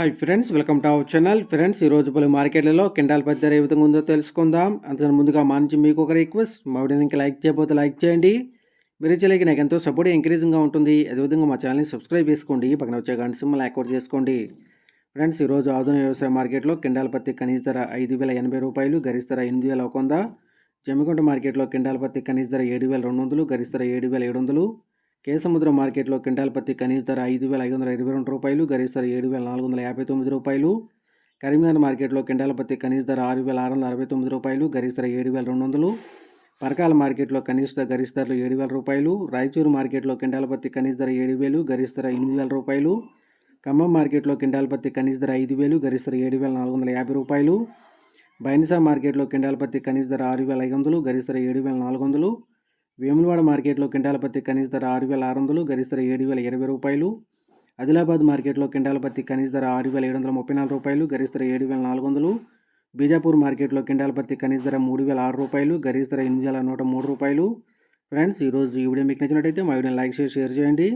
Hi friends welcome to our channel friends ఈరోజు పలు మార్కెట్లలో కిండాల్ పత్తి ధర ఏ విధంగా ఉందో తెలుసుకుందాం. అందుకని ముందుగా మా నుంచి మీకు ఒక రిక్వెస్ట్ మా వీడియోని లైక్ చేయకపోతే లైక్ చేయండి. మీరు ఇచ్చలేక నాకు ఎంతో సపోర్ట్ ఎంకరేజింగ్గా ఉంటుంది. అదేవిధంగా మా ఛానల్ని సబ్స్క్రైబ్ చేసుకోండి. పక్కన వచ్చే గంట సింహల్ యాక్టివేట్ చేసుకోండి. ఫ్రెండ్స్ ఈరోజు ఆధునిక వ్యవసాయ మార్కెట్లో కిండాల పత్తి కనీస ధర ఐదు వేల ఎనభై రూపాయలు గరిష్ట ధర ఎనిమిది వేల ఒక వంద. జమ్మికుంట మార్కెట్లో కిండాల పత్తి కనీస ధర ఏడు వేల రెండు వందలు గరిష్ట ధర ఏడు వేల ఏడు వందలు. కేసముద్రం మార్కెట్లో క్వింటాల్ పత్తి కనీస ధర ఐదు వేల ఐదు వందల ఇరవై రెండు రూపాయలు గరిష్ట ధర ఏడు వేల నాలుగు వందల యాభై తొమ్మిది రూపాయలు. కరీంనగర్ మార్కెట్లో క్వింటాల్ పత్తి కనీస ధర ఆరు వేల ఆరు వందల అరవై తొమ్మిది రూపాయలు గరిష్ట ధర ఏడు వేల రెండు వందలు. పరకాల మార్కెట్లో కనీస గరిష్ట ధరలు ఏడు వేల రూపాయలు. రాయచూరు మార్కెట్లో క్వింటాల్ పత్తి కనీస ధర ఏడు వేలు గరిష్ట ధర ఎనిమిది వేల రూపాయలు. ఖమ్మం మార్కెట్లో క్వింటాల్ పత్తి కనీస ధర ఐదు వేలు గరిష్ట ధర ఏడు వేల నాలుగు వందల యాభై రూపాయలు. బైన్సా మార్కెట్లో క్వింటాల్ పత్తి కనీస ధర ఆరు వేల ఐదు వందలు గరిష్ట ధర ఏడు వేల నాలుగు వందలు. వేములవాడ మార్కెట్లో క్వింటాల పత్తి కనీస ధర ఆరు వేల ఆరు వందలు గరిష్ట ధర ఏడు వేల ఇరవై రూపాయలు. ఆదిలాబాద్ మార్కెట్లో క్వింటాల పత్తి కనీస ధర ఆరు వేల ఏడు వందల ముప్పై నాలుగు రూపాయలు గరిష్ట ధర ఏడు వేల నాలుగు వందలు. బీజాపూర్ మార్కెట్లో క్వింటాల పత్తి కనీస ధర మూడు వేల ఆరు రూపాయలు గరిష్ట ధర ఎనిమిది వేల నూట మూడు రూపాయలు. ఫ్రెండ్స్ ఈరోజు ఈ వీడియో మీకు నచ్చినట్టయితే మా వీడియోని లైక్ చేసి షేర్ చేయండి.